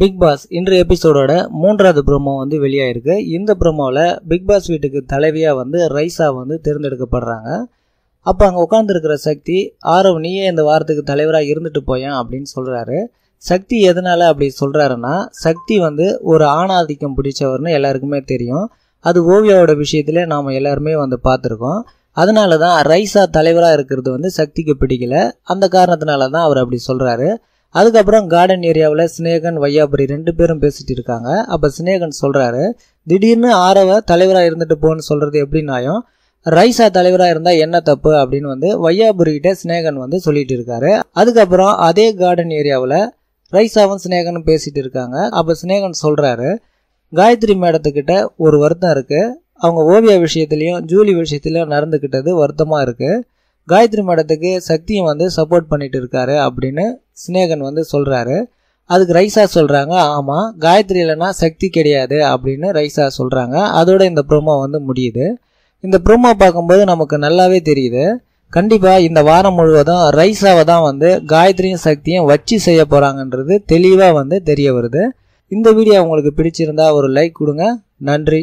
Big pass இன்று எபிசோடோட மூன்றாவது ப்ரோமோ வந்து வெளியாயிருக்கு. இந்த ப்ரோமோவில் பிக் பாஸ் வீட்டுக்கு தலைவியாக வந்து ரைஸா வந்து தேர்ந்தெடுக்கப்படுறாங்க. அப்போ அங்கே உட்காந்துருக்கிற சக்தி ஆரவ் நீயே இந்த வாரத்துக்கு தலைவராக இருந்துட்டு போயேன் அப்படின்னு சொல்கிறாரு சக்தி எதனால் அப்படி சொல்கிறாருன்னா சக்தி வந்து ஒரு ஆணாதிக்கம் பிடிச்சவர்னு எல்லாருக்குமே தெரியும். அது ஓவியாவோட விஷயத்துல நாம் எல்லாருமே வந்து பார்த்துருக்கோம். அதனால தான் ரைஸா தலைவராக இருக்கிறது வந்து சக்திக்கு பிடிக்கல. அந்த காரணத்தினால தான் அவர் அப்படி சொல்கிறாரு அதுக்கப்புறம் கார்டன் ஏரியாவில் சினேகன் வையாபுரி ரெண்டு பேரும் பேசிகிட்டு இருக்காங்க. அப்போ சினேகன் சொல்கிறாரு திடீர்னு ஆரவ தலைவராக இருந்துட்டு போன்னு சொல்கிறது எப்படின்னாயும் நியாயம் ரைஸா தலைவராக இருந்தால் என்ன தப்பு அப்படின்னு வந்து வையாபுரிகிட்ட சினேகன் வந்து சொல்லிட்டு இருக்காரு. அதுக்கப்புறம் அதே கார்டன் ஏரியாவில் ரைஸாவும் சினேகனும் பேசிகிட்டு இருக்காங்க. அப்போ சினேகன் சொல்கிறாரு காயத்ரி மேடத்துக்கிட்ட ஒரு வருத்தம் இருக்குது அவங்க ஓவியா விஷயத்துலையும் ஜூலி விஷயத்துலையும் நடந்துக்கிட்டது வருத்தமாக இருக்குது காயத்ரி மேடத்துக்கு சக்தியும் வந்து சப்போர்ட் பண்ணிட்டு இருக்காரு அப்படின்னு சினேகன் வந்து சொல்கிறாரு அதுக்கு ரைசா சொல்கிறாங்க ஆமாம் காயத்ரி இல்லைன்னா சக்தி கிடையாது அப்படின்னு ரைசா சொல்கிறாங்க அதோட இந்த ப்ரோமோ வந்து முடியுது. இந்த ப்ரோமோ பார்க்கும்போது நமக்கு நல்லாவே தெரியுது. கண்டிப்பாக இந்த வாரம் முழுவதும் ரைஸாவை தான் வந்து காயத்ரியும் சக்தியும் வச்சு செய்ய போகிறாங்கன்றது தெளிவாக வந்து தெரிய வருது. இந்த வீடியோ உங்களுக்கு பிடிச்சிருந்தா ஒரு லைக் கொடுங்க. நன்றி.